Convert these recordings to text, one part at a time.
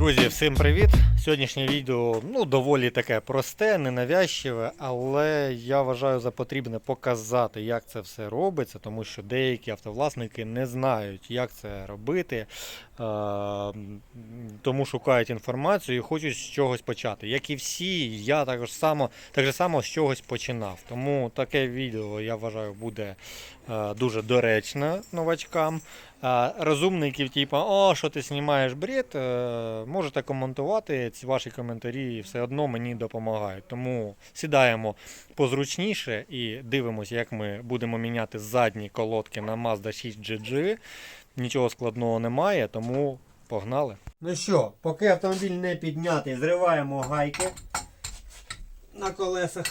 Друзі, всім привіт! Сьогоднішнє відео ну, доволі таке просте, ненавязчиве, але я вважаю за потрібне показати, як це все робиться, тому що деякі автовласники не знають, як це робити, е, тому шукають інформацію і хочуть з чогось почати. Як і всі, я також само, так само з чогось починав. Тому таке відео я вважаю буде дуже доречне новачкам. Розумників, типу, о, що ти знімаєш бред, е, можете коментувати. Ці ваші коментарі все одно мені допомагають. Тому сідаємо позручніше і дивимося, як ми будемо міняти задні колодки на Mazda 6 GG. Нічого складного немає, тому погнали. Ну що, поки автомобіль не піднятий, зриваємо гайки на колесах.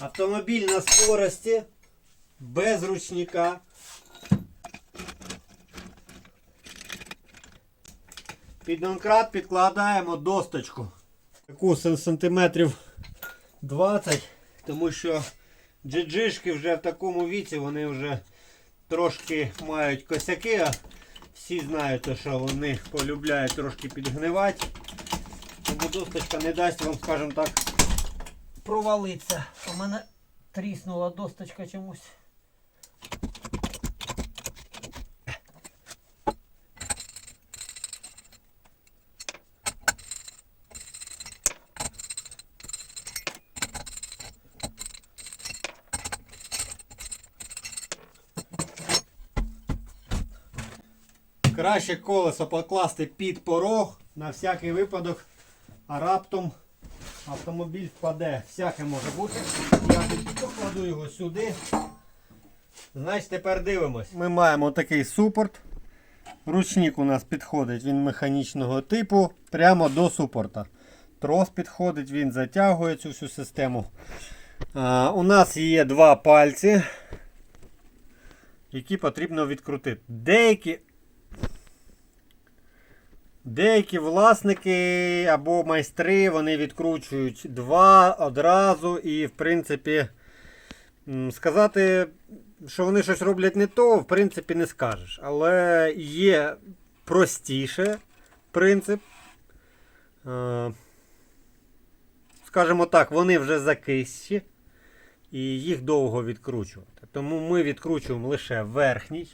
Автомобіль на скорості, без ручника. Під донкрат підкладаємо досточку. Таку сантиметрів 20, тому що джиджишки вже в такому віці, вони вже трошки мають косяки, а всі знають, що вони полюбляють трошки підгнивати. Тому досточка не дасть вам, скажімо так, провалитися. У мене тріснула досточка чомусь. Краще колесо покласти під порог на всякий випадок, а раптом автомобіль впаде. Всяке може бути. Я покладу його сюди. Значить, тепер дивимось. Ми маємо такий супорт. Ручник у нас підходить, він механічного типу, прямо до супорта. Трос підходить, він затягує цю всю систему. А, у нас є два пальці, які потрібно відкрутити. Деякі Деякі власники або майстри вони відкручують два одразу і, в принципі, сказати, що вони щось роблять не то, в принципі, не скажеш. Але є простіше принцип. Е, Скажімо так, вони вже закисші і їх довго відкручувати. Тому ми відкручуємо лише верхній.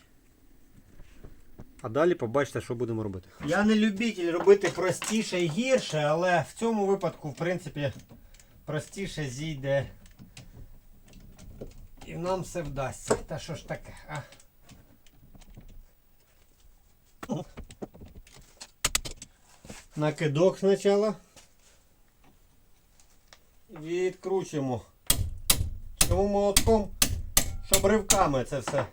А далі побачите, що будемо робити. Я не любитель робити простіше і гірше, але в цьому випадку, в принципі, простіше зійде. І нам все вдасться. Та що ж таке, а? Накидок спочатку. Відкручуємо. Чому молотком, щоб ривками це все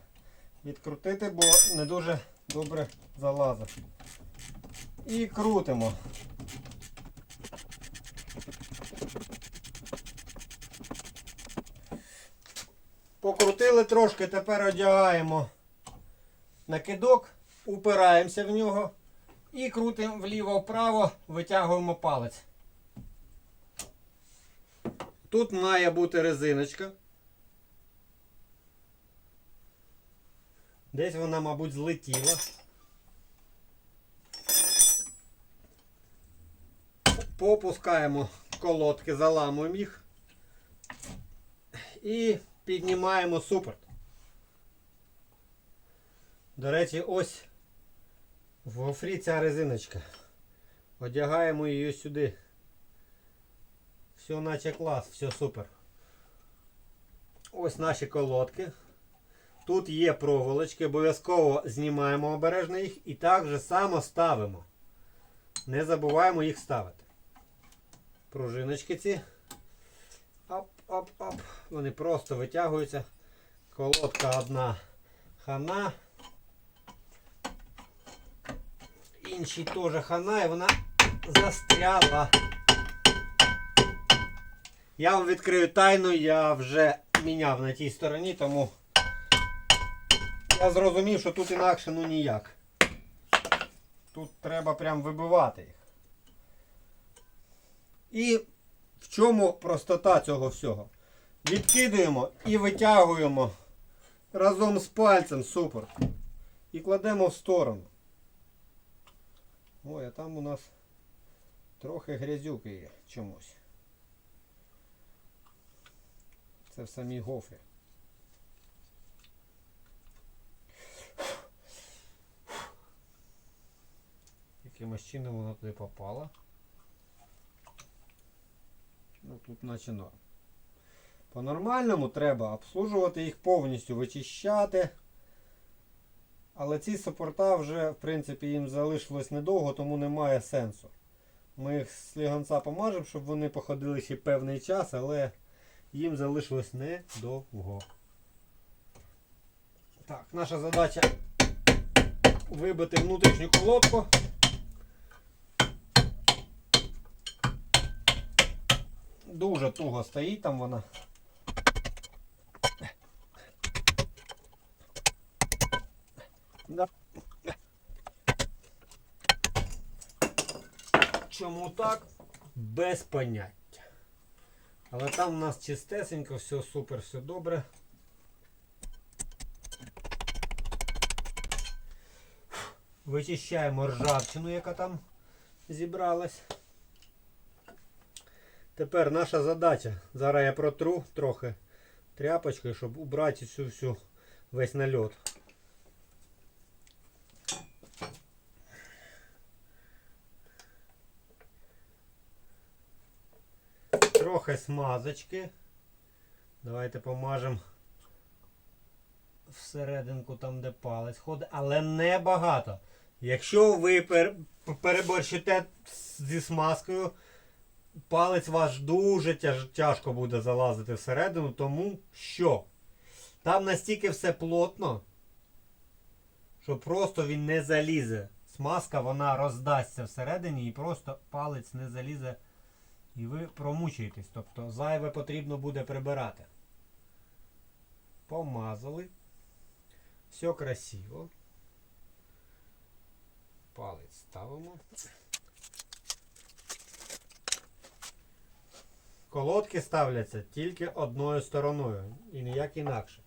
відкрутити, бо не дуже добре залазить. І крутимо. Покрутили трошки, тепер одягаємо накидок, упираємося в нього і крутимо вліво-вправо, витягуємо палець. Тут має бути резиночка. Десь вона, мабуть, злетіла. Попускаємо колодки, заламуємо їх і піднімаємо супорт. До речі, ось в гофрі ця резиночка. Одягаємо її сюди. Все наче клас, все супер. Ось наші колодки. Тут є проволочки, обов'язково знімаємо обережно їх і так же само ставимо. Не забуваємо їх ставити. Пружиночки ці. Оп-оп-оп. Вони просто витягуються. Колодка одна хана. Іншій теж хана і вона застряла. Я вам відкрию тайну, я вже міняв на тій стороні, тому я зрозумів, що тут інакше ну ніяк. Тут треба прям вибивати їх. І в чому простота цього всього? Відкидуємо і витягуємо разом з пальцем, супер. І кладемо в сторону. Ой, а там у нас трохи грязюки є чомусь. Це в самій гофрі. Якимось чином воно туди попало. Ну тут наче норм. По-нормальному треба обслужувати їх повністю, вичищати. Але ці супорта вже, в принципі, їм залишилось недовго, тому немає сенсу. Ми їх з слігонця помажемо, щоб вони походили ще певний час, але їм залишилось недовго. Так, наша задача вибити внутрішню колодку. Дуже туго стоїть там вона. Чому так? Без поняття. Але там у нас чистесенько, все супер, все добре. Вичищаємо ржавчину, яка там зібралась. Тепер наша задача. Зараз я протру трохи тряпочкою, щоб убрати всю всю весь нальот. Трохи смазочки. Давайте помажемо всерединку там, де палець ходить, але не багато. Якщо ви пер- переборщите зі смазкою, палець ваш дуже тяж, тяжко буде залазити всередину, тому що там настільки все плотно, що просто він не залізе. Смазка вона роздасться всередині і просто палець не залізе. І ви промучаєтесь. Тобто зайве потрібно буде прибирати. Помазали. Все красиво. Палець ставимо. Колодки ставляться тільки одною стороною і ніяк інакше.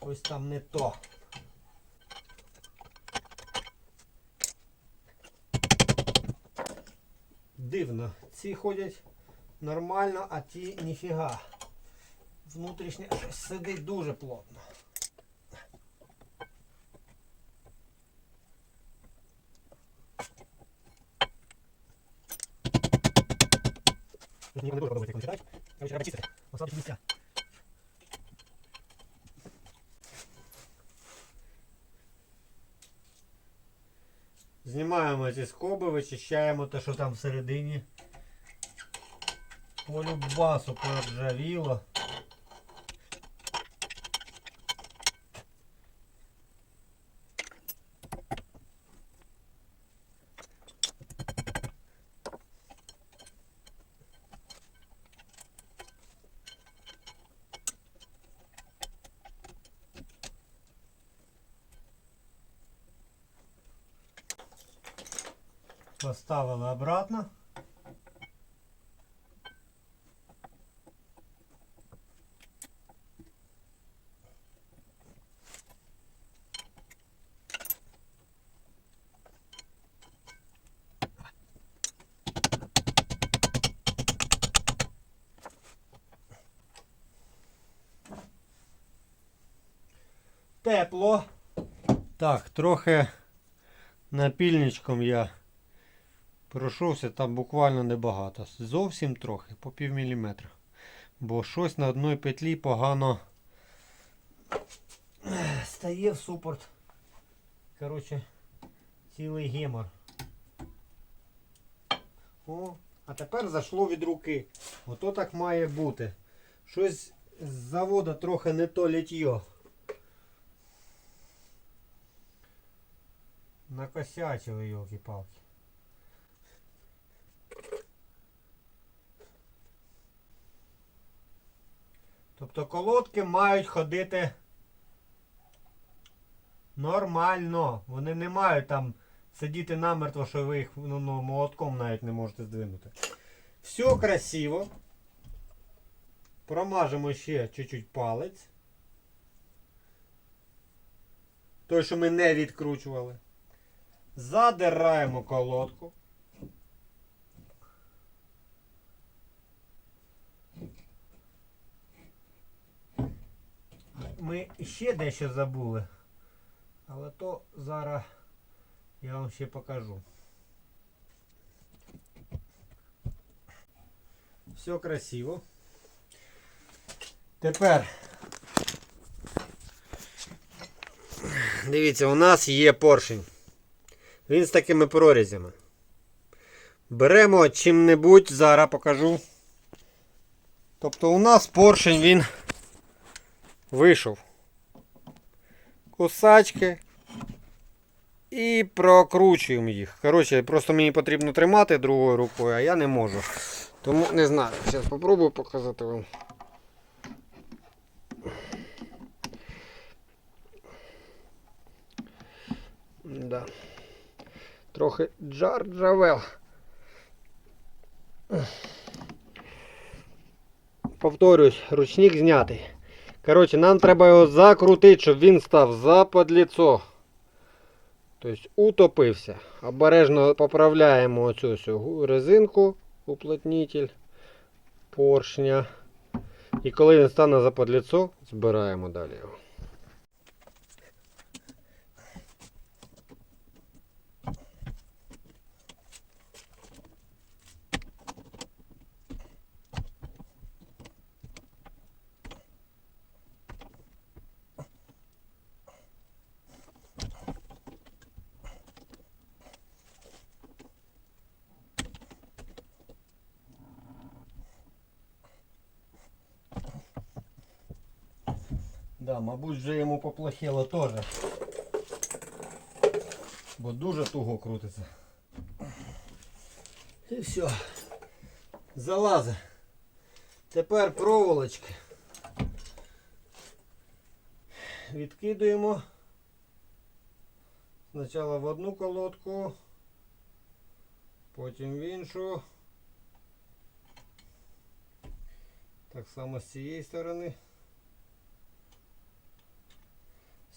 Ось там не то. Дивно. Ці ходять нормально, а ті ніфіга. Внутрішнє щось сидить дуже плотно. Тут ніхто не буде робити, як вони читають. Короче, треба чистити. Ослабити місця. Знімаємо ці скоби, вичищаємо те, що там всередині. По любасу поржавіло. Поставили обратно. Тепло. Так, трохи напільничком я Пройшовся там буквально небагато. Зовсім трохи, по пів міліметра. Бо щось на одній петлі погано стає в супорт. Коротше, цілий гемор. О, а тепер зайшло від руки. Ото так має бути. Щось з заводу трохи не то літьо. Накосячили йолки-палки. Тобто колодки мають ходити Нормально. Вони не мають там сидіти намертво, що ви їх ну, ну, молотком навіть не можете здвинути. Все красиво. Промажемо ще чуть-чуть палець. Той, що ми не відкручували. Задираємо колодку. Ми ще дещо забули. Але то зараз я вам ще покажу. Все красиво. Тепер. Дивіться, у нас є поршень. Він з такими прорізями. Беремо чим-небудь, зараз покажу. Тобто у нас поршень він вийшов. Кусачки. І прокручуємо їх. Коротше, просто мені потрібно тримати другою рукою, а я не можу. Тому не знаю. Зараз спробую показати вам. Да. Трохи джар-джавел. Повторюсь, ручник знятий. Коротше, нам треба його закрутити, щоб він став за подліцо. Тобто утопився. Обережно поправляємо оцю резинку, уплотнитель поршня. І коли він стане западліцо, збираємо далі його. Да, мабуть, вже йому поплохело теж. Бо дуже туго крутиться. І все. Залази. Тепер проволочки. Відкидуємо. Спочатку в одну колодку, потім в іншу. Так само з цієї сторони.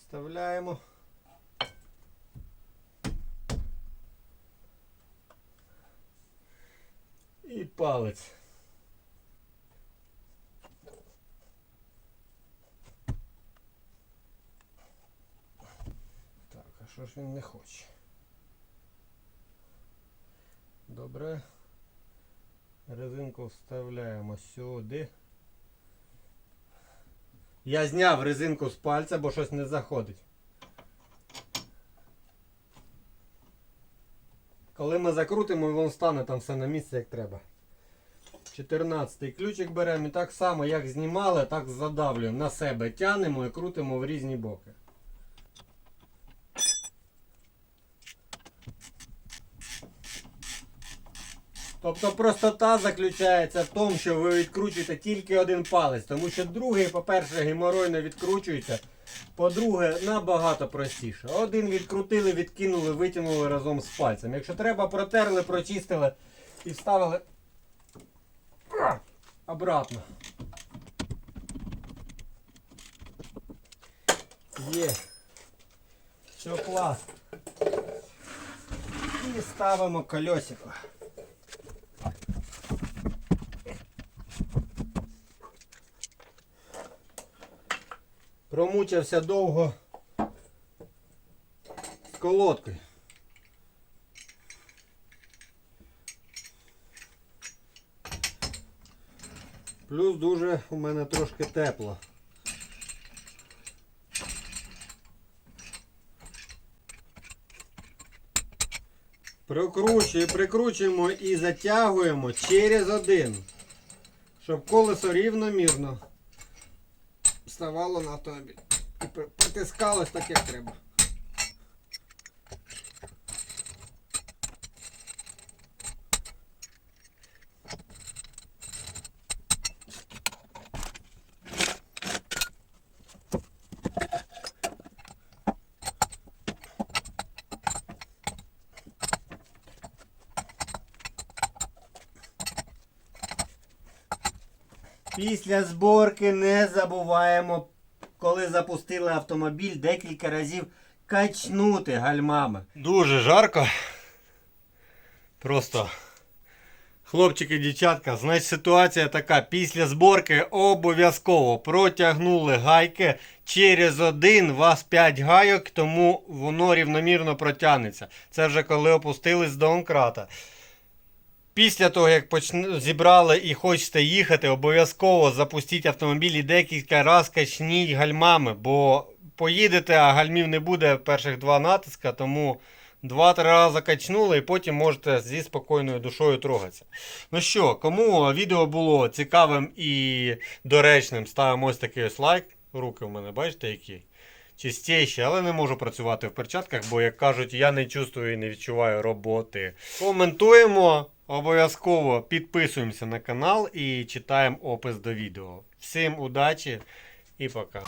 Вставляємо. І палець. Так, а що ж він не хоче? Добре. Резинку вставляємо сюди. Я зняв резинку з пальця, бо щось не заходить. Коли ми закрутимо, він стане там все на місці, як треба. 14 ключик беремо і так само, як знімали, так задавлюємо. На себе тянемо і крутимо в різні боки. Тобто простота заключається в тому, що ви відкручуєте тільки один палець, тому що другий, по-перше, геморойно відкручується. По-друге, набагато простіше. Один відкрутили, відкинули, витягнули разом з пальцем. Якщо треба, протерли, прочистили і вставили обратно. Є. Все клас. І ставимо колесико. Промучився довго з колодкою. Плюс дуже у мене трошки тепло. Прокручуємо, прикручуємо і затягуємо через один, щоб колесо рівномірно ставало на автомобіль. І притискалось так, як треба. Після зборки не забуваємо, коли запустили автомобіль, декілька разів качнути гальмами. Дуже жарко. Просто. Хлопчики, дівчатка, значить ситуація така. Після зборки обов'язково протягнули гайки. Через один вас 5 гайок, тому воно рівномірно протягнеться. Це вже коли опустились до онкрата. Після того, як почн... зібрали і хочете їхати, обов'язково запустіть автомобіль і декілька разів качніть гальмами, бо поїдете, а гальмів не буде перших два натиска, тому два-три рази качнули і потім можете зі спокійною душою трогатися. Ну що, кому відео було цікавим і доречним, ставимо ось такий ось лайк. Руки в мене, бачите, які? Чистіші, але не можу працювати в перчатках, бо, як кажуть, я не чувствую і не відчуваю роботи. Коментуємо, обов'язково підписуємося на канал і читаємо опис до відео. Всім удачі і пока.